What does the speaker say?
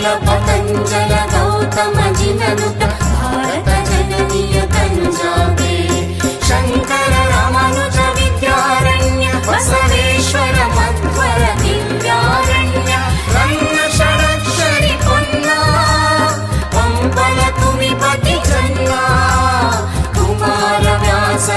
पतञ्जल गौतमजिव भारत जननीय जननियतञ्जो शङ्कर रामानुज विद्यारण्य बसवेश्वर मध्वर दिव्यारण्य मन्वर विद्यारण्य रङ्गल तु विपतिकन्या कुमार व्यास